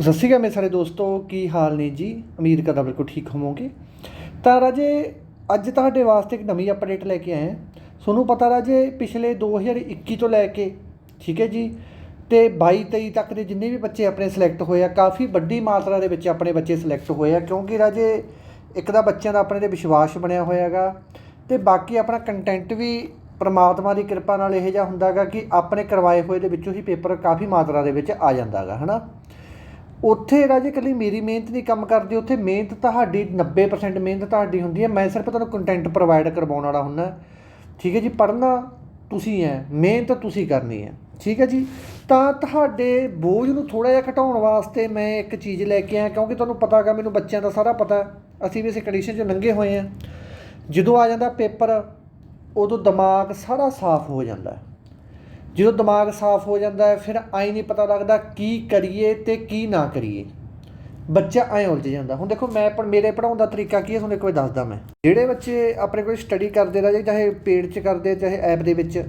ਸਤਿ ਸ਼੍ਰੀ ਅਕਾਲ ਮੇਰੇ ਸਾਰੇ ਦੋਸਤੋ, ਕੀ ਹਾਲ ਨੇ ਜੀ? ਉਮੀਦ ਕਰਦਾ ਬਿਲਕੁਲ ਠੀਕ ਹੋਵੋਗੇ। ਤਾਂ ਰਾਜੇ, ਅੱਜ ਤੁਹਾਡੇ ਵਾਸਤੇ ਇੱਕ ਨਵੀਂ ਅਪਡੇਟ ਲੈ ਕੇ ਆਏ ਹਾਂ। ਤੁਹਾਨੂੰ ਪਤਾ ਰਾਜੇ, ਪਿਛਲੇ 2021 ਤੋਂ ਲੈ ਕੇ, ਠੀਕ ਹੈ ਜੀ? ਤੇ 22 23 ਤੱਕ ਦੇ ਜਿੰਨੇ ਵੀ ਬੱਚੇ ਆਪਣੇ ਸਿਲੈਕਟ ਹੋਏ ਆ, ਕਾਫੀ ਵੱਡੀ ਮਾਤਰਾ ਦੇ ਵਿੱਚ ਆਪਣੇ ਬੱਚੇ ਸਿਲੈਕਟ ਹੋਏ ਆ, ਕਿਉਂਕਿ ਰਾਜੇ, ਇੱਕ ਤਾਂ ਬੱਚਿਆਂ ਦਾ ਆਪਣੇ ਤੇ ਵਿਸ਼ਵਾਸ ਬਣਿਆ ਹੋਇਆ ਹੈਗਾ, ਤੇ ਬਾਕੀ ਆਪਣਾ ਕੰਟੈਂਟ ਵੀ ਪਰਮਾਤਮਾ ਦੀ ਕਿਰਪਾ ਨਾਲ ਇਹ ਜਿਹਾ ਹੁੰਦਾਗਾ ਕਿ ਆਪਣੇ ਕਰਵਾਏ ਹੋਏ ਦੇ ਵਿੱਚੋਂ ਹੀ ਪੇਪਰ ਕਾਫੀ ਮਾਤਰਾ ਦੇ ਵਿੱਚ ਆ ਜਾਂਦਾਗਾ ਹਨਾ? ਉੱਥੇ ਰਾਜੇ ਇਕੱਲੀ ਮੇਰੀ ਮਿਹਨਤ ਨਹੀਂ ਕੰਮ ਕਰਦੀ, ਉੱਥੇ ਮਿਹਨਤ ਤੁਹਾਡੀ 90% ਮਿਹਨਤ ਤੁਹਾਡੀ ਹੁੰਦੀ ਹੈ। ਮੈਂ ਸਿਰਫ ਤੁਹਾਨੂੰ ਕੰਟੈਂਟ ਪ੍ਰੋਵਾਈਡ ਕਰਵਾਉਣ ਵਾਲਾ ਹੁੰਦਾ। ਠੀਕ ਹੈ ਜੀ, ਪੜ੍ਹਨਾ ਤੁਸੀਂ ਹੈ, ਮਿਹਨਤ ਤੁਸੀਂ ਕਰਨੀ ਹੈ। ਠੀਕ ਹੈ ਜੀ, ਤਾਂ ਤੁਹਾਡੇ ਬੋਝ ਨੂੰ ਥੋੜਾ ਜਿਹਾ ਘਟਾਉਣ ਵਾਸਤੇ ਮੈਂ ਇੱਕ ਚੀਜ਼ ਲੈ ਕੇ ਆਇਆ, ਕਿਉਂਕਿ ਤੁਹਾਨੂੰ ਪਤਾ ਹੈਗਾ, ਮੈਨੂੰ ਬੱਚਿਆਂ ਦਾ ਸਾਰਾ ਪਤਾ ਅਸੀਂ ਵੀ ਇਸ ਕੰਡੀਸ਼ਨ 'ਚ ਲੰਘੇ ਹੋਏ ਆ ਜਦੋਂ ਆ ਜਾਂਦਾ ਪੇਪਰ, ਉਦੋਂ ਦਿਮਾਗ ਸਾਰਾ ਸਾਫ਼ ਹੋ ਜਾਂਦਾ ਜਦੋਂ ਦਿਮਾਗ ਸਾਫ਼ ਹੋ ਜਾਂਦਾ ਹੈ, ਫਿਰ ਆਈ ਨਹੀਂ ਪਤਾ ਲੱਗਦਾ ਕੀ ਕਰੀਏ ਤੇ ਕੀ ਨਾ ਕਰੀਏ। ਬੱਚਾ ਐਂ ਉਲਝ ਜਾਂਦਾ। ਹੁਣ ਦੇਖੋ, ਮੈਂ ਪਰ ਮੇਰੇ ਪੜਾਉਣ ਦਾ ਤਰੀਕਾ ਕੀ ਹੈ? ਤੁਹਾਨੂੰ ਇੱਕ ਵਾਰ ਦੱਸਦਾ ਮੈਂ। ਜਿਹੜੇ ਬੱਚੇ ਆਪਣੇ ਕੋਲ ਸਟੱਡੀ ਕਰਦੇ ਰਹੇ ਚਾਹੇ ਪੇਡ 'ਚ ਕਰਦੇ, ਚਾਹੇ ਐਪ ਦੇ ਵਿੱਚ,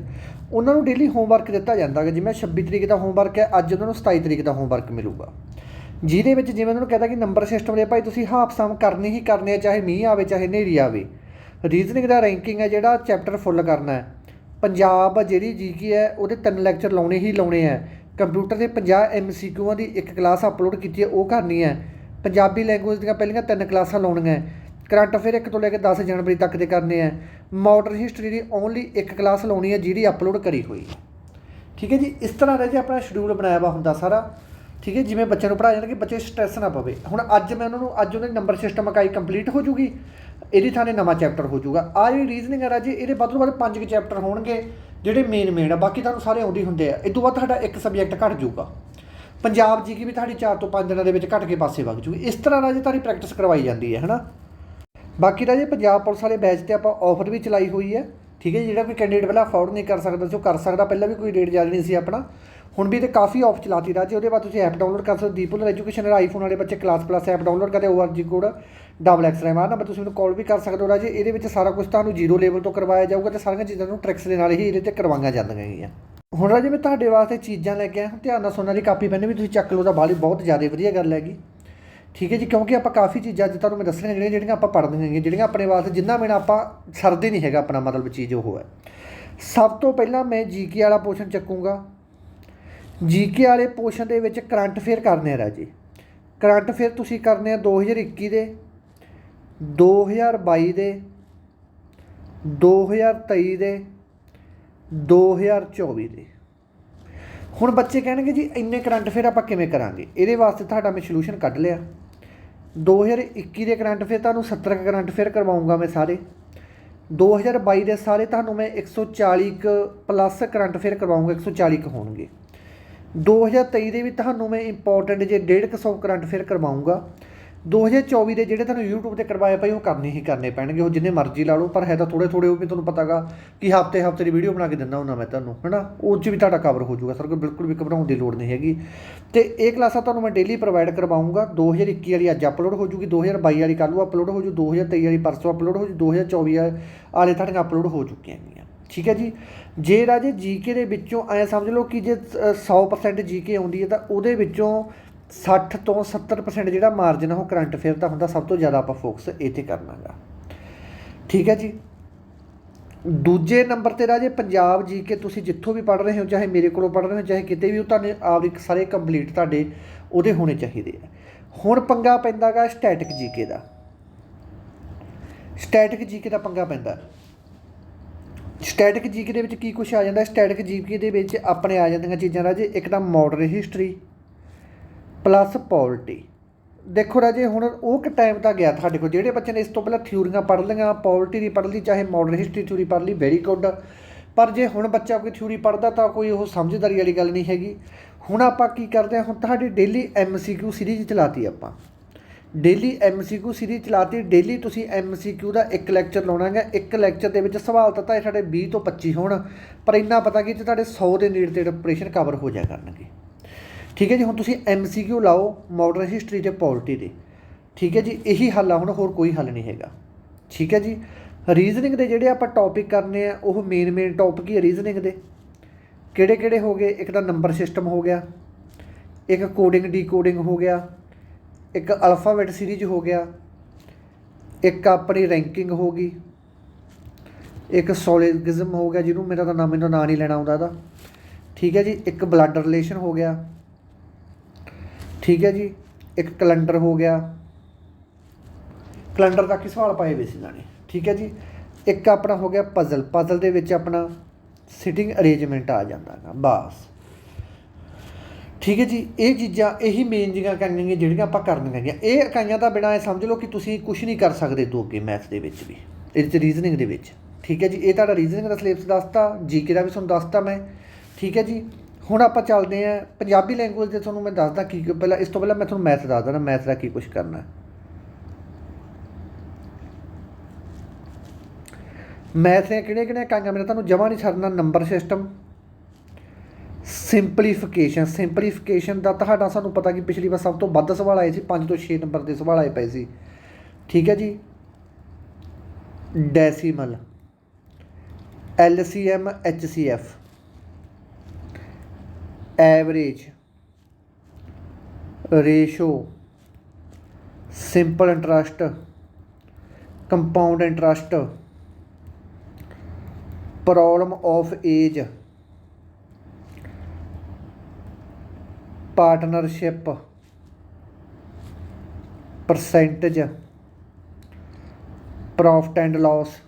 ਉਹਨਾਂ ਨੂੰ ਡੇਲੀ ਹੋਮਵਰਕ ਦਿੱਤਾ ਜਾਂਦਾ ਹੈ ਜਿਵੇਂ 26 ਤਰੀਕ ਦਾ ਹੋਮਵਰਕ ਹੈ, ਅੱਜ ਉਹਨਾਂ ਨੂੰ 27 ਤਰੀਕ ਦਾ ਹੋਮਵਰਕ ਮਿਲੂਗਾ। ਜਿਹਦੇ ਵਿੱਚ ਜਿਵੇਂ ਉਹਨਾਂ ਨੂੰ ਕਹਿੰਦਾ ਕਿ ਨੰਬਰ ਸਿਸਟਮ ਦੇ ਭਾਈ ਤੁਸੀਂ ਹਾਫ ਸਮ ਕਰਨੇ ਹੀ ਕਰਨੇ ਆ ਚਾਹੇ ਮੀਂਹ ਆਵੇ, ਚਾਹੇ ਹਨੇਰੀ ਆਵੇ। ਰੀਜ਼ਨਿੰਗ ਦਾ ਰੈਂਕਿੰਗ ਹੈ ਜਿਹੜਾ ਚੈਪਟਰ ਫੁੱਲ ਕਰਨਾ ਹੈ। ਪੰਜਾਬ ਜਿਹੜੀ ਜੀਕੇ ਹੈ, ਉਹਦੇ ਤਿੰਨ ਲੈਕਚਰ ਲਾਉਣੇ ਹੀ ਲਾਉਣੇ ਆ। ਕੰਪਿਊਟਰ ਦੇ 50 ਐਮਸੀਕਿਊਆਂ ਦੀ ਇੱਕ ਕਲਾਸ ਅਪਲੋਡ ਕੀਤੀ ਹੈ, ਉਹ ਕਰਨੀ ਹੈ। ਪੰਜਾਬੀ ਲੈਂਗੁਏਜ ਦੀਆਂ ਪਹਿਲੀਆਂ ਤਿੰਨ ਕਲਾਸਾਂ ਲਾਉਣੀਆਂ ਕਰੰਟ ਅਫੇਅਰ ਇੱਕ ਤੋਂ ਲੈ ਕੇ 10 ਜਨਵਰੀ ਤੱਕ ਦੇ ਕਰਨੇ ਆ। ਮਾਡਰਨ ਹਿਸਟਰੀ ਦੀ ਓਨਲੀ ਇੱਕ ਕਲਾਸ ਲਾਉਣੀ ਹੈ, ਜਿਹੜੀ ਅਪਲੋਡ ਕਰੀ ਹੋਈ ਠੀਕ ਹੈ ਜੀ, ਇਸ ਤਰ੍ਹਾਂ ਦਾ ਜੇ ਆਪਣਾ ਸ਼ਡਿਊਲ ਬਣਾਇਆ ਵਾ ਹੁੰਦਾ ਸਾਰਾ। ਠੀਕ ਹੈ, ਜਿਵੇਂ ਬੱਚਿਆਂ ਨੂੰ ਪੜ੍ਹਾਇਆ ਜਾਂਦਾ ਕਿ ਬੱਚੇ ਸਟ੍ਰੈਸ ਨਾ ਪਵੇ। ਹੁਣ ਅੱਜ ਮੈਂ ਉਹਨਾਂ ਨੂੰ, ਅੱਜ ਉਹਨਾਂ ਦੀ ਨੰਬਰ ਸਿਸਟਮ ਇਕਾਈ ਕੰਪਲੀਟ ਹੋ ਜੂਗੀ। ਇਹਦੀ ਥਾਂ ਨਵਾਂ ਚੈਪਟਰ ਹੋ ਜਾਊਗਾ। ਆ ਜਿਹੜੀ ਰੀਜ਼ਨਿੰਗ ਹੈ ਰਾਜੇ ਇਹਦੇ ਵੱਧ ਤੋਂ ਵੱਧ ਪੰਜ ਕੁ ਚੈਪਟਰ ਹੋਣਗੇ ਜਿਹੜੇ ਮੇਨ ਮੇਨ ਆ। ਬਾਕੀ ਤੁਹਾਨੂੰ ਸਾਰੇ ਆਉਂਦੇ ਹੁੰਦੇ ਆ। ਇਹ ਤੋਂ ਬਾਅਦ ਤੁਹਾਡਾ ਇੱਕ ਸਬਜੈਕਟ ਘਟ ਜਾਊਗਾ। ਪੰਜਾਬ ਜੀ ਕੀ ਵੀ ਤੁਹਾਡੀ 4 ਤੋਂ 5 ਦਿਨਾਂ ਦੇ ਵਿੱਚ ਘਟ ਕੇ ਪਾਸੇ ਵਗ ਜੂਗੀ ਇਸ ਤਰ੍ਹਾਂ ਰਾਜੇ ਤੁਹਾਡੀ ਪ੍ਰੈਕਟਿਸ ਕਰਵਾਈ ਜਾਂਦੀ ਹੈ ਹਨਾ? ਬਾਕੀ ਰਾਜੇ ਪੰਜਾਬ ਪੁਲਿਸ ਵਾਲੇ ਬੈਚ ਤੇ ਆਪਾਂ ਆਫਰ ਵੀ ਚਲਾਈ ਹੋਈ ਹੈ। ਠੀਕ ਹੈ ਜੀ, ਜਿਹੜਾ ਕੋਈ ਕੈਂਡੀਡੇਟ ਪਹਿਲਾਂ ਅਫੋਰਡ ਨਹੀਂ ਕਰ ਸਕਦਾ ਸੀ ਉਹ ਕਰ ਸਕਦਾ। ਪਹਿਲਾਂ ਵੀ ਕੋਈ ਰੇਟ ਜ਼ਿਆਦਾ ਨਹੀਂ ਸੀ ਆਪਣਾ। ਹੁਣ ਵੀ ਤੇ ਕਾਫੀ ਆਫ ਚਲਾਤੀ ਰਾਜੇ, ਉਹਦੇ ਬਾਅਦ ਤੁਸੀਂ ਐਪ ਡਾਊਨਲੋਡ ਕਰ ਸਕਦੇ ਹੋ। ਦੀਪੂਲਰ ਐਜੂਕੇਸ਼ਨ ਦਾ ਆਈਫੋਨ ਵਾਲੇ ਬੱਚੇ ਕਲਾਸ ਪਲੱਸ ਐਪ ਡਾਊਨਲੋਡ ਕਰਦੇ ORG code double X RAM ਆ। ਨੰਬਰ ਤੁਸੀਂ ਮੈਨੂੰ ਕਾਲ ਵੀ ਕਰ ਸਕਦੇ ਹੋ ਰਾਜੇ, ਇਹਦੇ ਵਿੱਚ ਸਾਰਾ ਕੁਝ ਤੁਹਾਨੂੰ ਜ਼ੀਰੋ ਲੈਵਲ ਤੋਂ ਕਰਵਾਇਆ ਜਾਊਗਾ ਤੇ ਸਾਰੀਆਂ ਚੀਜ਼ਾਂ ਨੂੰ ਟ੍ਰਿਕਸ ਦੇ ਨਾਲ ਹੀ ਇਹਦੇ ਤੇ ਕਰਵਾਈਆਂ ਜਾਂਦੀਆਂ ਹੈਗੀਆਂ। ਹੁਣ ਰਾਜੇ, ਮੈਂ ਤੁਹਾਡੇ ਵਾਸਤੇ ਚੀਜ਼ਾਂ ਲੈ ਕੇ ਆਇਆ। ਧਿਆਨ ਨਾਲ ਸੁਣਨ ਵਾਲੀ ਕਾਪੀ ਪੈਨ ਵੀ ਤੁਸੀਂ ਚੱਕ ਲਓ, ਤਾਂ ਬਾਲੀ ਬਹੁਤ ਜ਼ਿਆਦਾ ਵਧੀਆ ਗੱਲ ਹੈਗੀ। ਠੀਕ ਹੈ ਜੀ, ਕਿਉਂਕਿ ਆਪਾਂ ਕਾਫੀ ਚੀਜ਼ਾਂ ਅੱਜ ਤੁਹਾਨੂੰ ਮੈਂ ਦੱਸਣੀਆਂ ਜਿਹੜੀਆਂ ਜਿਹੜੀਆਂ ਆਪਾਂ ਪੜ੍ਹਦੀਆਂ ਹੈਗੀਆਂ, ਜਿਹੜੀਆਂ ਆਪਣੇ ਵਾਸਤੇ ਜਿੰਨਾ ਮੇਨਾ ਆਪਾਂ ਸਰਦੇ ਨਹੀਂ ਹੈਗਾ ਆਪਣਾ ਮਤਲਬ ਚੀਜ਼ ਉਹ ਹੈ। ਸਭ ਤੋਂ ਪਹਿਲਾਂ ਮੈਂ ਜੀਕੇ ਵਾਲਾ ਪੋਰਸ਼ਨ ਚੱਕੂੰਗਾ। ਜੀਕੇ ਵਾਲੇ ਪੋਰਸ਼ਨ ਦੇ ਵਿੱਚ ਕਰੰਟ ਫੇਅਰ ਕਰਨੇ ਆ ਰਾਜੇ। ਕਰੰਟ ਫੇਅਰ ਤੁਸੀਂ ਕਰਨੇ ਆ 2021 ਦੇ 2022 ਦੇ 2023 ਦੇ 2024 ਦੇ। ਹੁਣ ਬੱਚੇ ਕਹਿਣਗੇ ਜੀ, ਇੰਨੇ ਕਰੰਟ ਫੇਅਰ ਆਪਾਂ ਕਿਵੇਂ ਕਰਾਂਗੇ? ਇਹਦੇ ਵਾਸਤੇ ਤੁਹਾਡਾ ਮੈਂ ਸੋਲੂਸ਼ਨ ਕੱਢ ਲਿਆ। 2021 ਦੇ ਕਰੰਟ ਫੇਅਰ ਤੁਹਾਨੂੰ 70 ਕਰੰਟ ਫੇਅਰ ਕਰਵਾਉਂਗਾ ਮੈਂ ਸਾਰੇ। 2022 ਦੇ ਸਾਰੇ ਤੁਹਾਨੂੰ ਮੈਂ 140 ਕ ਪਲੱਸ ਕਰੰਟ ਫੇਅਰ ਕਰਵਾਉਂਗਾ 140 ਕ ਹੋਣਗੇ। 2023 ਦੇ ਵੀ ਤੁਹਾਨੂੰ ਮੈਂ ਇੰਪੋਰਟੈਂਟ ਜੇ 150 ਕਰੰਟ ਅਫੇਅਰ ਕਰਵਾਉਂਗਾ। 2024 ਦੇ ਜਿਹੜੇ ਤੁਹਾਨੂੰ YouTube ਤੇ ਕਰਵਾਏ ਭਾਈ ਉਹ ਕਰਨੇ ਹੀ ਕਰਨੇ ਪੈਣਗੇ। ਉਹ ਜਿੰਨੇ ਮਰਜ਼ੀ ਲਾ ਲਓ, ਪਰ ਹੈ ਤਾਂ ਥੋੜੇ ਥੋੜੇ ਉਹ ਵੀ ਤੁਹਾਨੂੰ ਪਤਾਗਾ ਕਿ ਹਫ਼ਤੇ ਹਫ਼ਤੇ ਦੀ ਵੀਡੀਓ ਬਣਾ ਕੇ ਦਿੰਦਾ ਹੁੰਦਾ ਮੈਂ ਤੁਹਾਨੂੰ, ਹਨਾ? ਉਹ 'ਚ ਵੀ ਤੁਹਾਡਾ ਕਵਰ ਹੋ ਜਾਊਗਾ। ਸਰ, ਕੋਈ ਬਿਲਕੁਲ ਵੀ ਘਬਰਾਉਣ ਦੀ ਲੋੜ ਨਹੀਂ ਹੈਗੀ। ਤੇ ਇਹ ਕਲਾਸਾਂ ਤੁਹਾਨੂੰ ਮੈਂ ਡੇਲੀ ਪ੍ਰੋਵਾਈਡ ਕਰਵਾਉਂਗਾ। 2021 ਵਾਲੀ ਅੱਜ ਅਪਲੋਡ ਹੋ ਜੂਗੀ 2022 ਵਾਲੀ ਕੱਲ੍ਹ ਨੂੰ ਅਪਲੋਡ ਹੋ ਜੂ 2023 ਵਾਲੀ ਪਰਸੋਂ ਅਪਲੋਡ ਹੋ ਜੂ 2024 ਵਾਲੇ ਤੁਹਾਡੀਆਂ ਅਪਲੋਡ ਹੋ ਚੁੱਕੀਆਂ ਹੈਗੀਆਂ। ਠੀਕ ਹੈ ਜੀ। ਜੇ ਰਾਜੇ ਜੀਕੇ ਦੇ ਵਿੱਚੋਂ ਐ ਸਮਝ ਲਓ ਕਿ ਜੇ ਅ, 100% ਜੀਕੇ ਆਉਂਦੀ ਹੈ ਤਾਂ ਉਹਦੇ ਵਿੱਚੋਂ 60 ਤੋਂ 70% ਜਿਹੜਾ ਮਾਰਜਨ ਆ ਉਹ ਕਰੰਟ ਅਫੇਅਰ ਦਾ ਹੁੰਦਾ। ਸਭ ਤੋਂ ਜ਼ਿਆਦਾ ਆਪਾਂ ਫੋਕਸ ਇਹ ਤੇ ਕਰਨਾਗਾ। ਠੀਕ ਹੈ ਜੀ। ਦੂਜੇ ਨੰਬਰ ਤੇ ਰਾਜੇ ਪੰਜਾਬ ਜੀ ਕੇ ਤੁਸੀਂ ਜਿੱਥੋਂ ਵੀ ਪੜ੍ਹ ਰਹੇ ਹੋ ਚਾਹੇ ਮੇਰੇ ਕੋਲੋਂ ਪੜ੍ਹ ਰਹੇ ਹੋ ਚਾਹੇ ਕਿਤੇ ਵੀ ਉਹ ਤੁਹਾਨੂੰ ਆਪ ਇੱਕ ਸਾਰੇ ਕੰਪਲੀਟ ਤੁਹਾਡੇ ਉਹਦੇ ਹੋਣੇ ਚਾਹੀਦੇ ਆ। ਹੁਣ ਪੰਗਾ ਪੈਂਦਾਗਾ ਸਟੈਟਿਕ ਜੀਕੇ ਦਾ। ਸਟੈਟਿਕ ਜੀਕੇ ਦਾ ਪੰਗਾ ਪੈਂਦਾ। ਸਟੈਟਿਕ ਜੀਕੇ ਦੇ ਵਿੱਚ ਕੀ ਕੁਝ ਆ ਜਾਂਦਾ ਸਟੈਟਿਕ ਜੀਕੇ ਦੇ ਵਿੱਚ ਆਪਣੇ ਆ ਜਾਂਦੀਆਂ ਚੀਜ਼ਾਂ ਰਾਜੇ, ਇੱਕ ਤਾਂ ਮਾਡਰਨ ਹਿਸਟਰੀ ਪਲੱਸ ਪੋਲਿਟੀ ਦੇਖੋ ਰਾਜੇ, ਹੁਣ ਉਹ ਕਿ ਟਾਈਮ ਤਾਂ ਗਿਆ ਤੁਹਾਡੇ ਕੋਲ, ਜਿਹੜੇ ਬੱਚੇ ਨੇ ਇਸ ਤੋਂ ਪਹਿਲਾਂ ਥਿਊਰੀਆਂ ਪੜ੍ਹ ਲਈਆਂ ਪੋਲਿਟੀ ਦੀ ਪੜ੍ਹ ਲਈ, ਚਾਹੇ ਮਾਡਰਨ ਹਿਸਟਰੀ ਥਿਊਰੀ ਪੜ੍ਹ ਲਈ ਵੈਰੀ ਗੁੱਡ ਪਰ ਜੇ ਹੁਣ ਬੱਚਾ ਕੋਈ ਥਿਊਰੀ ਪੜ੍ਹਦਾ ਤਾਂ ਕੋਈ ਉਹ ਸਮਝਦਾਰੀ ਵਾਲੀ ਗੱਲ ਨਹੀਂ ਹੈਗੀ। ਹੁਣ ਆਪਾਂ ਕੀ ਕਰਦੇ ਹਾਂ, ਹੁਣ ਤੁਹਾਡੀ ਡੇਲੀ ਐਮਸੀਕਿਊ ਸੀਰੀਜ਼ ਚਲਾਤੀ ਆਪਾਂ। ਡੇਲੀ ਐਮਸੀਕਿਊ ਸੀਰੀਜ਼ ਚਲਾਤੀ, ਡੇਲੀ ਤੁਸੀਂ ਐਮਸੀਕਿਊ ਦਾ ਇੱਕ ਲੈਕਚਰ ਲਾਉਣਾ ਹੈ ਇੱਕ ਲੈਕਚਰ ਦੇ ਵਿੱਚ ਸਵਾਲ ਤਾਂ ਤਾਂ ਸਾਡੇ 20 ਤੋਂ 25 ਹੋਣ, ਪਰ ਇੰਨਾ ਪਤਾ ਕਿ ਤੇ ਤੁਹਾਡੇ 100 ਦੇ ਨੇੜੇ ਤੇ ਪ੍ਰਸ਼ਨ ਕਵਰ ਹੋ ਜਾ ਕਰਨਗੇ। ਠੀਕ ਹੈ ਜੀ, ਹੁਣ ਤੁਸੀਂ ਐਮਸੀਕਿਊ ਲਾਓ ਮਾਡਰਨ ਹਿਸਟਰੀ ਤੇ ਪੋਲਿਟੀ ਦੇ। ਠੀਕ ਹੈ ਜੀ, ਇਹੀ ਹੱਲ ਆ, ਹੁਣ ਹੋਰ ਕੋਈ ਹੱਲ ਨਹੀਂ ਹੈਗਾ। ਠੀਕ ਹੈ ਜੀ ਰੀਜ਼ਨਿੰਗ ਦੇ ਜਿਹੜੇ ਆਪਾਂ ਟੌਪਿਕ ਕਰਨੇ ਆ, ਉਹ ਮੇਨ ਮੇਨ ਟੌਪਿਕ ਹੀ ਰੀਜ਼ਨਿੰਗ ਦੇ। ਕਿਹੜੇ ਕਿਹੜੇ ਹੋ ਗਏ? ਇੱਕ ਤਾਂ ਨੰਬਰ ਸਿਸਟਮ ਹੋ ਗਿਆ। ਇੱਕ ਕੋਡਿੰਗ ਡੀਕੋਡਿੰਗ ਹੋ ਗਿਆ। ਇੱਕ ਅਲਫਾਬੈਟ ਸੀਰੀਜ਼ ਹੋ ਗਿਆ, ਇੱਕ ਆਪਣੀ ਰੈਂਕਿੰਗ ਹੋ ਗਈ, ਇੱਕ ਸੋਲਿਗਜ਼ਮ ਹੋ ਗਿਆ ਜਿਹਨੂੰ ਮੇਰਾ ਤਾਂ ਨਾਮ ਮੈਨੂੰ ਨਾਂ ਨਹੀਂ ਲੈਣਾ ਆਉਂਦਾ ਇਹਦਾ। ਠੀਕ ਹੈ ਜੀ, ਇੱਕ ਬਲੱਡ ਰਿਲੇਸ਼ਨ ਹੋ ਗਿਆ, ਠੀਕ ਹੈ ਜੀ, ਇੱਕ ਕੈਲੰਡਰ ਹੋ ਗਿਆ। ਕੈਲੰਡਰ ਤੱਕ ਹੀ ਸਵਾਲ ਪਾਏ ਹੋਏ ਸੀ ਇਹਨਾਂ ਨੇ? ਠੀਕ ਹੈ ਜੀ, ਇੱਕ ਆਪਣਾ ਹੋ ਗਿਆ ਪਜ਼ਲ ਪਜ਼ਲ ਦੇ ਵਿੱਚ ਆਪਣਾ ਸਿਟਿੰਗ ਅਰੇਂਜਮੈਂਟ ਆ ਜਾਂਦਾ ਹੈਗਾ, ਬਸ। ਠੀਕ ਹੈ ਜੀ, ਇਹ ਚੀਜ਼ਾਂ, ਇਹੀ ਮੇਨ ਜਿਹੀਆਂ ਇਕਾਈਆਂ ਨੇ ਜਿਹੜੀਆਂ ਆਪਾਂ ਕਰਨੀਆਂ ਹੈਗੀਆਂ। ਇਹ ਇਕਾਈਆਂ ਦਾ ਬਿਨਾਂ ਇਹ ਸਮਝ ਲਓ ਕਿ ਤੁਸੀਂ ਕੁਝ ਨਹੀਂ ਕਰ ਸਕਦੇ ਦੋ ਅੱਗੇ ਮੈਥ ਦੇ ਵਿੱਚ ਵੀ। ਇਹਦੇ ਚ ਰੀਜ਼ਨਿੰਗ ਦੇ ਵਿੱਚ। ਠੀਕ ਹੈ ਜੀ, ਇਹ ਤੁਹਾਡਾ ਰੀਜ਼ਨਿੰਗ ਦਾ ਸਿਲੇਬਸ ਦੱਸਤਾ ਜੀਕੇ ਦਾ ਵੀ ਤੁਹਾਨੂੰ ਦੱਸਤਾ ਮੈਂ। ਠੀਕ ਹੈ ਜੀ, ਹੁਣ ਆਪਾਂ ਚੱਲਦੇ ਆਂ ਪੰਜਾਬੀ ਲੈਂਗੁਏਜ ਦੇ ਤੁਹਾਨੂੰ ਮੈਂ ਦੱਸਦਾ ਕੀ ਪਹਿਲਾਂ, ਇਸ ਤੋਂ ਪਹਿਲਾਂ ਮੈਂ ਤੁਹਾਨੂੰ ਮੈਥ ਦੱਸ ਦਣਾ ਮੈਥ ਦਾ ਕੀ ਕੁਝ ਕਰਨਾ ਹੈ। ਮੈਥ ਦੀਆਂ ਕਿਹੜੀਆਂ ਕਿਹੜੀਆਂ ਇਕਾਈਆਂ ਮੇਰਾ ਤੁਹਾਨੂੰ ਜਮਾ ਨਹੀਂ ਛੱਡਣਾ ਨੰਬਰ ਸਿਸਟਮ ਸਿੰਪਲੀਫਿਕੇਸ਼ਨ ਸਿੰਪਲੀਫਿਕੇਸ਼ਨ ਦਾ ਤੁਹਾਡਾ ਸਾਨੂੰ ਪਤਾ ਕਿ ਪਿਛਲੀ ਵਾਰ ਸਭ ਤੋਂ ਵੱਧ ਸਵਾਲ ਆਏ ਸੀ 5 ਤੋਂ 6 ਨੰਬਰ ਦੇ ਸਵਾਲ ਆਏ ਪਏ ਸੀ। ਠੀਕ ਹੈ ਜੀ? Decimal LCM HCF average ratio simple interest compound interest problem of age partnership percentage profit and loss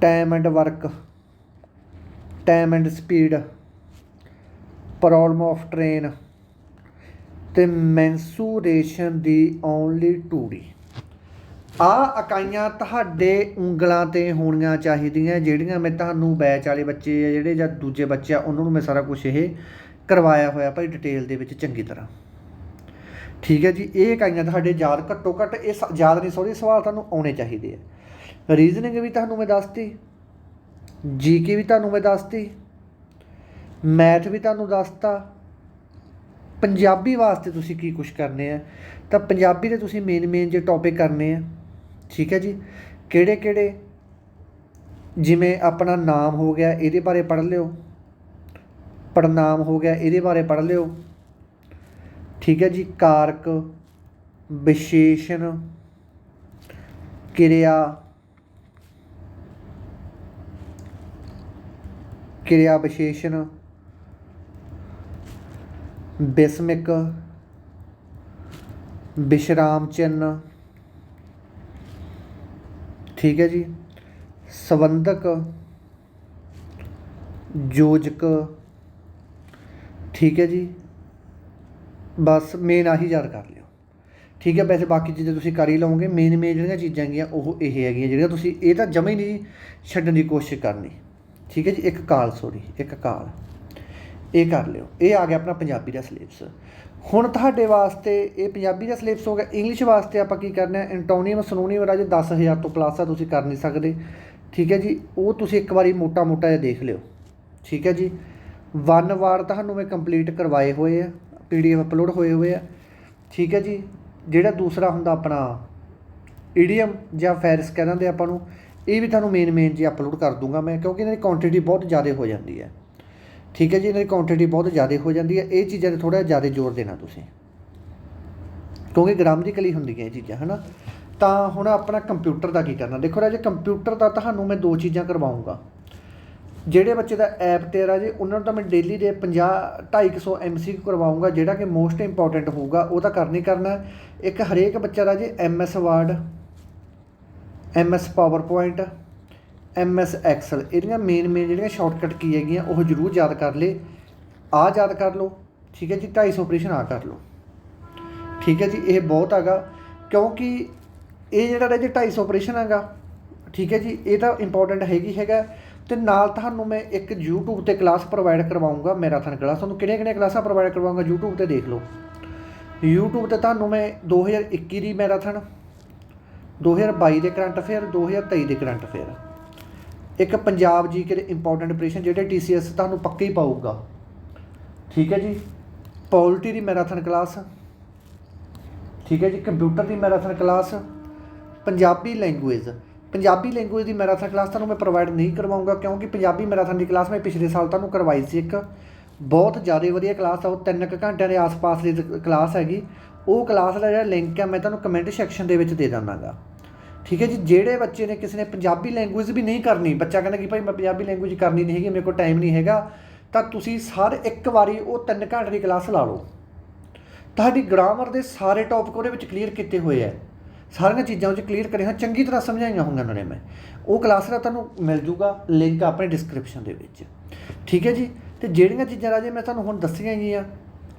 time and work time and speed problem of train ਤੇ ਮੈਂਸੂਰੇਸ਼ਨ ਦੀ ਓਨਲੀ 2D ਆ ਇਕਾਈਆਂ ਤੁਹਾਡੇ ਉਂਗਲਾਂ ਤੇ ਹੋਣੀਆਂ ਚਾਹੀਦੀਆਂ, ਜਿਹੜੀਆਂ ਮੈਂ ਤੁਹਾਨੂੰ ਬੈਚ ਵਾਲੇ ਬੱਚੇ ਆ, ਜਿਹੜੇ ਜਾਂ ਦੂਜੇ ਬੱਚੇ ਆ, ਉਹਨਾਂ ਨੂੰ ਮੈਂ ਸਾਰਾ ਕੁਝ ਇਹ ਕਰਵਾਇਆ ਹੋਇਆ ਭਾਈ ਡਿਟੇਲ ਦੇ ਵਿੱਚ ਚੰਗੀ ਤਰ੍ਹਾਂ। ਠੀਕ ਹੈ ਜੀ, ਇਹ ਇਕਾਈਆਂ ਤੁਹਾਡੇ ਯਾਦ ਘੱਟੋ ਘੱਟ ਇਹ ਸ- ਯਾਦ ਨਹੀਂ ਸੌਰੀ ਸਵਾਲ ਤੁਹਾਨੂੰ ਆਉਣੇ ਚਾਹੀਦੇ ਆ। ਰੀਜ਼ਨਿੰਗ ਵੀ ਤੁਹਾਨੂੰ ਮੈਂ ਦੱਸਤੀ ਜੀਕੇ ਵੀ ਤੁਹਾਨੂੰ ਮੈਂ ਦੱਸਤੀ ਮੈਥ ਵੀ ਤੁਹਾਨੂੰ ਦੱਸਤਾ, ਪੰਜਾਬੀ ਵਾਸਤੇ ਤੁਸੀਂ ਕੀ ਕੁਝ ਕਰਨੇ ਆ? ਤਾਂ ਪੰਜਾਬੀ ਦੇ ਤੁਸੀਂ ਮੇਨ ਮੇਨ ਜੇ ਟੌਪਿਕ ਕਰਨੇ ਆ ਠੀਕ ਹੈ ਜੀ? ਕਿਹੜੇ ਕਿਹੜੇ? ਜਿਵੇਂ ਆਪਣਾ ਨਾਮ ਹੋ ਗਿਆ, ਇਹਦੇ ਬਾਰੇ ਪੜ੍ਹ ਲਿਓ। ਪੜਨਾਮ ਹੋ ਗਿਆ, ਇਹਦੇ ਬਾਰੇ ਪੜ੍ਹ ਲਿਓ। ਠੀਕ ਹੈ ਜੀ, ਕਾਰਕ, ਵਿਸ਼ੇਸ਼ਣ, ਕਿਰਿਆ। ਕਿਰਿਆ ਵਿਸ਼ੇਸ਼ਣ, ਬਿਸਮਿਕ ਵਿਸ਼ਰਾਮ ਚਿੰਨ ਠੀਕ ਹੈ ਜੀ। ਸੰਬੰਧਕ, ਯੋਜਕ, ਠੀਕ ਹੈ ਜੀ। ਬਸ ਮੇਨ ਆਹੀ ਯਾਦ ਕਰ ਲਿਓ। ਠੀਕ ਹੈ, ਵੈਸੇ ਬਾਕੀ ਚੀਜ਼ਾਂ ਤੁਸੀਂ ਕਰ ਹੀ ਲਓਗੇ ਮੇਨ ਮੇਨ ਜਿਹੜੀਆਂ ਚੀਜ਼ਾਂ ਹੈਗੀਆਂ, ਉਹ ਇਹ ਹੈਗੀਆਂ ਜਿਹੜੀਆਂ ਤੁਸੀਂ, ਇਹ ਤਾਂ ਜਮਾ ਹੀ ਨਹੀਂ ਛੱਡਣ ਦੀ ਕੋਸ਼ਿਸ਼ ਕਰਨੀ। ਠੀਕ ਹੈ ਜੀ, ਇੱਕ ਕਾਲ ਸੋਰੀ ਇੱਕ ਕਾਲ। ਇਹ ਕਰ ਲਿਓ। ਇਹ ਆ ਗਿਆ ਆਪਣਾ ਪੰਜਾਬੀ ਦਾ ਸਿਲੇਬਸ ਹੁਣ ਤੁਹਾਡੇ ਵਾਸਤੇ ਇਹ ਪੰਜਾਬੀ ਦਾ ਸਿਲੇਬਸ ਹੋ ਗਿਆ, ਇੰਗਲਿਸ਼ ਵਾਸਤੇ ਆਪਾਂ ਕੀ ਕਰਨਾ ਹੈ? ਐਂਟੋਨੀਅਮ ਸਿਨੋਨੀਅਮ ਰਾਜੇ 10000 ਤੋਂ ਪਲੱਸ ਆ, ਤੁਸੀਂ ਕਰ ਨਹੀਂ ਸਕਦੇ। ਠੀਕ ਹੈ ਜੀ, ਉਹ ਤੁਸੀਂ ਇੱਕ ਵਾਰੀ ਮੋਟਾ ਮੋਟਾ ਜਿਹਾ ਦੇਖ ਲਿਓ। ਠੀਕ ਹੈ ਜੀ ਵਨ ਵਾਰ ਤੁਹਾਨੂੰ ਮੈਂ ਕੰਪਲੀਟ ਕਰਵਾਏ ਹੋਏ ਆ ਪੀਡੀਐਫ ਅਪਲੋਡ ਹੋਏ ਹੋਏ ਆ। ਠੀਕ ਹੈ ਜੀ, ਜਿਹੜਾ ਦੂਸਰਾ ਹੁੰਦਾ ਆਪਣਾ ਈਡੀਐਮ ਜਾਂ ਫੈਰਿਸ ਕਹਿ ਦਿੰਦੇ ਆਪਾਂ ਨੂੰ, ਇਹ ਵੀ ਤੁਹਾਨੂੰ ਮੇਨ ਮੇਨ ਜੀ ਅਪਲੋਡ ਕਰ ਦੂੰਗਾ ਮੈਂ, ਕਿਉਂਕਿ ਇਹਨਾਂ ਦੀ ਕੁਆਂਟੀਟੀ ਬਹੁਤ ਜ਼ਿਆਦਾ ਹੋ ਜਾਂਦੀ ਹੈ। ਠੀਕ ਹੈ ਜੀ, ਇਹਨਾਂ ਦੀ ਕੁਆਂਟੀਟੀ ਬਹੁਤ ਜ਼ਿਆਦਾ ਹੋ ਜਾਂਦੀ ਹੈ। ਇਹ ਚੀਜ਼ਾਂ ਤੇ ਥੋੜਾ ਜ਼ਿਆਦਾ ਜ਼ੋਰ ਦੇਣਾ ਤੁਸੀਂ। ਕਿਉਂਕਿ ਗ੍ਰਾਮਟਿਕਲੀ ਹੁੰਦੀਆਂ ਇਹ ਚੀਜ਼ਾਂ, ਹਨਾ? ਤਾਂ ਹੁਣ ਆਪਣਾ ਕੰਪਿਊਟਰ ਦਾ ਕੀ ਕਰਨਾ? ਦੇਖੋ ਰਾਜੇ ਕੰਪਿਊਟਰ ਦਾ ਤੁਹਾਨੂੰ ਮੈਂ ਦੋ ਚੀਜ਼ਾਂ ਕਰਵਾਉਂਗਾ। ਜਿਹੜੇ ਬੱਚੇ ਦਾ ਐਪ ਤੇ ਰਾਜੇ, ਉਹਨਾਂ ਨੂੰ ਤਾਂ ਮੈਂ ਡੇਲੀ ਦੇ 50 250 ਐਮਸੀਕਿਊ ਕਰਵਾਉਂਗਾ, ਜਿਹੜਾ ਕਿ ਮੋਸਟ ਇੰਪੋਰਟੈਂਟ ਹੋਊਗਾ, ਉਹ ਤਾਂ ਕਰਨੀ ਕਰਨਾ ਇੱਕ ਹਰੇਕ ਬੱਚਾ ਰਾਜੇ MS word MS PowerPoint MS Excel ਇਹਦੀਆਂ ਮੇਨ ਮੇਨ ਜਿਹੜੀਆਂ ਸ਼ਾਰਟਕਟ ਕੀ ਹੈਗੀਆਂ, ਉਹ ਜ਼ਰੂਰ ਯਾਦ ਕਰ ਲੇ ਆ ਯਾਦ ਕਰ ਲਓ, ਠੀਕ ਹੈ ਜੀ 250 ਆਪਰੇਸ਼ਨ ਆ ਕਰ ਲਓ। ਠੀਕ ਹੈ ਜੀ, ਇਹ ਬਹੁਤ ਹੈਗਾ, ਕਿਉਂਕਿ ਇਹ ਜਿਹੜਾ ਰਾਜੇ 250 ਆਪਰੇਸ਼ਨ ਹੈਗਾ, ਠੀਕ ਹੈ ਜੀ, ਇਹ ਤਾਂ ਇੰਪੋਰਟੈਂਟ ਹੈਗੀ ਹੈਗਾ। ਤੇ ਨਾਲ ਤੁਹਾਨੂੰ ਮੈਂ ਇੱਕ YouTube ਤੇ ਕਲਾਸ ਪ੍ਰੋਵਾਈਡ ਕਰਵਾਉਂਗਾ ਮੈਰਾਥਨ ਕਲਾਸ ਤੁਹਾਨੂੰ ਕਿਹੜੀਆਂ ਕਿਹੜੀਆਂ ਕਲਾਸਾਂ ਪ੍ਰੋਵਾਈਡ ਕਰਵਾਉਂਗਾ, YouTube ਤੇ ਦੇਖ ਲਓ। YouTube ਤੇ ਤੁਹਾਨੂੰ ਮੈਂ 2021 ਦੀ ਮੈਰਾਥਨ 2022 ਦੇ ਕਰੰਟ ਅਫੇਅਰ 2023 ਦੇ ਕਰੰਟ ਅਫੇਅਰ। ਇੱਕ ਪੰਜਾਬ ਜੀਕੇ ਦੇ ਇੰਪੋਰਟੈਂਟ ਪ੍ਰਸ਼ਨ ਜਿਹੜੇ TCS ਤੁਹਾਨੂੰ ਪੱਕੇ ਹੀ ਪਾਊਗਾ। ਠੀਕ ਹੈ ਜੀ? ਪੋਲਟੀ ਦੀ ਮੈਰਾਥਨ ਕਲਾਸ ਠੀਕ ਹੈ ਜੀ? ਕੰਪਿਊਟਰ ਦੀ marathon class Punjabi language Punjabi language ਦੀ ਮੈਰਾਥਨ ਕਲਾਸ ਤੁਹਾਨੂੰ ਮੈਂ ਪ੍ਰੋਵਾਈਡ ਨਹੀਂ ਕਰਵਾਉਂਗਾ ਕਿਉਂਕਿ ਪੰਜਾਬੀ ਮੈਰਾਥਨ ਦੀ ਕਲਾਸ ਮੈਂ ਪਿਛਲੇ ਸਾਲ ਤੁਹਾਨੂੰ ਕਰਵਾਈ ਸੀ ਇੱਕ। ਬਹੁਤ ਜ਼ਿਆਦਾ ਵਧੀਆ ਕਲਾਸ ਆ, ਉਹ ਤਿੰਨ ਕੁ ਘੰਟਿਆਂ ਦੇ ਆਸ-ਪਾਸ ਦੀ ਕਲਾਸ ਹੈਗੀ। ਉਹ ਕਲਾਸ ਦਾ ਜਿਹੜਾ ਲਿੰਕ ਹੈ ਮੈਂ ਤੁਹਾਨੂੰ ਕਮੈਂਟ ਸੈਕਸ਼ਨ ਦੇ ਵਿੱਚ ਦੇ ਦਿੰਦਾਗਾ। ਠੀਕ ਹੈ ਜੀ, ਜਿਹੜੇ ਬੱਚੇ ਨੇ ਕਿਸੇ ਨੇ ਪੰਜਾਬੀ ਲੈਂਗੁਏਜ ਵੀ ਨਹੀਂ ਕਰਨੀ, ਬੱਚਾ ਕਹਿੰਦਾ ਕਿ ਭਾਈ ਮੈਂ ਪੰਜਾਬੀ ਲੈਂਗੁਏਜ ਕਰਨੀ ਨਹੀਂ ਹੈਗੀ, ਮੇਰੇ ਕੋਲ ਟਾਈਮ ਨਹੀਂ ਹੈਗਾ, ਤਾਂ ਤੁਸੀਂ ਹਰ ਇੱਕ ਵਾਰੀ ਉਹ ਤਿੰਨ ਘੰਟੇ ਦੀ ਕਲਾਸ ਲਾ ਲਓ। ਤੁਹਾਡੀ ਗ੍ਰਾਮਰ ਦੇ ਸਾਰੇ ਟੌਪਿਕ ਉਹਦੇ ਵਿੱਚ ਕਲੀਅਰ ਕੀਤੇ ਹੋਏ ਆ। ਸਾਰੀਆਂ ਚੀਜ਼ਾਂ ਵਿੱਚ ਕਲੀਅਰ ਕਰੇ ਹਾਂ ਚੰਗੀ ਤਰ੍ਹਾਂ ਸਮਝਾਈਆਂ ਹੋਈਆਂ ਉਹਨਾਂ ਨੇ ਮੈਂ। ਉਹ ਕਲਾਸ ਦਾ ਤੁਹਾਨੂੰ ਮਿਲ ਜੂਗਾ ਲਿੰਕ ਆਪਣੇ ਡਿਸਕ੍ਰਿਪਸ਼ਨ ਦੇ ਵਿੱਚ। ਠੀਕ ਹੈ ਜੀ, ਤੇ ਜਿਹੜੀਆਂ ਚੀਜ਼ਾਂ ਰਾਜੇ ਮੈਂ ਤੁਹਾਨੂੰ ਹੁਣ ਦੱਸੀਆਂ ਗਈਆਂ,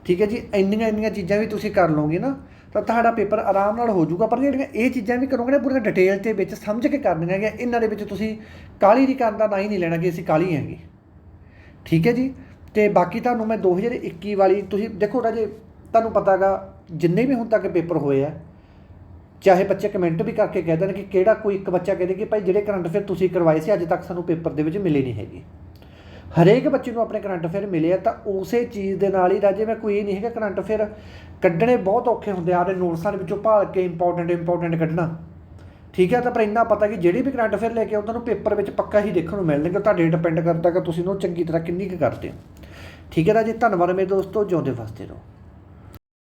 ਠੀਕ ਹੈ ਜੀ ਇੰਨੀਆਂ ਇੰਨੀਆਂ ਚੀਜ਼ਾਂ ਵੀ ਤੁਸੀਂ ਕਰ ਲਓਗੇ ਨਾ ਤਾਂ ਤੁਹਾਡਾ ਪੇਪਰ ਆਰਾਮ ਨਾਲ ਹੋ ਜਾਊਗਾ। ਪਰ ਜਿਹੜੀਆਂ ਇਹ ਚੀਜ਼ਾਂ ਵੀ ਕਰੋਗੇ ਨਾ, ਪੂਰੀਆਂ ਡਿਟੇਲ ਤੇ ਵਿੱਚ ਸਮਝ ਕੇ ਕਰਨੀਆਂ ਹੈਗੀਆਂ। ਇਹਨਾਂ ਦੇ ਵਿੱਚ ਤੁਸੀਂ ਕਾਲੀ ਨਹੀਂ ਕਰਨ ਦਾ ਨਾ ਹੀ ਨਹੀਂ ਲੈਣਾ ਕਿ ਅਸੀਂ ਕਾਲੀ ਹੈਗੇ। ਠੀਕ ਹੈ ਜੀ? ਤੇ ਬਾਕੀ ਤੁਹਾਨੂੰ ਮੈਂ 2021 ਵਾਲੀ ਤੁਸੀਂ ਦੇਖੋ ਰਾਜੇ, ਤੁਹਾਨੂੰ ਪਤਾਗਾ, ਜਿੰਨੇ ਵੀ ਹੁਣ ਤੱਕ ਪੇਪਰ ਹੋਏ ਆ, ਚਾਹੇ ਬੱਚੇ ਕਮੈਂਟ ਵੀ ਕਰਕੇ ਕਹਿ ਦੇਣ ਕਿ ਕਿਹੜਾ ਕੋਈ ਇੱਕ ਬੱਚਾ ਕਹਿੰਦੇ ਕਿ ਭਾਈ ਜਿਹੜੇ ਕਰੰਟ ਅਫੇਅਰ ਤੁਸੀਂ ਕਰਵਾਏ ਸੀ, ਅੱਜ ਤੱਕ ਸਾਨੂੰ ਪੇਪਰ ਦੇ ਵਿੱਚ ਮਿਲੇ ਨਹੀਂ ਹੈਗੇ। ਹਰੇਕ ਬੱਚੇ ਨੂੰ ਆਪਣੇ ਕਰੰਟ ਅਫੇਅਰ ਮਿਲੇ ਆ, ਤਾਂ ਉਸੇ ਚੀਜ਼ ਦੇ ਨਾਲ ਹੀ ਰਾਜੇ, ਮੈਂ ਕੋਈ ਨਹੀਂ ਹੈਗਾ ਕਰੰਟ ਅਫੇਅਰ ਕੱਢਣੇ ਬਹੁਤ ਔਖੇ ਹੁੰਦੇ ਆ, ਆਪਣੇ ਨੋਟਸਾਂ ਦੇ ਵਿੱਚੋਂ ਭਾਲ ਕੇ ਇੰਪੋਰਟੈਂਟ ਇੰਪੋਰਟੈਂਟ ਕੱਢਣਾ। ਠੀਕ ਹੈ ਤਾਂ ਪਰ ਇੰਨਾ ਪਤਾ ਕਿ ਜਿਹੜੀ ਵੀ ਕਰੰਟ ਅਫੇਅਰ ਲੈ ਕੇ ਉਹਨਾਂ ਨੂੰ ਪੇਪਰ ਵਿੱਚ ਪੱਕਾ ਹੀ ਦੇਖਣ ਨੂੰ ਮਿਲਣਗੇ ਤੁਹਾਡੇ ਡਿਪੈਂਡ ਕਰਦਾ ਕਿ ਤੁਸੀਂ ਉਹਨੂੰ ਚੰਗੀ ਤਰ੍ਹਾਂ ਕਿੰਨੀ ਕੁ ਕਰਦੇ ਹੋ। ਠੀਕ ਹੈ ਰਾਜੇ, ਧੰਨਵਾਦ ਮੇਰੇ ਦੋਸਤੋ, ਜਿਉਂਦੇ ਵਸਦੇ ਰਹੋ।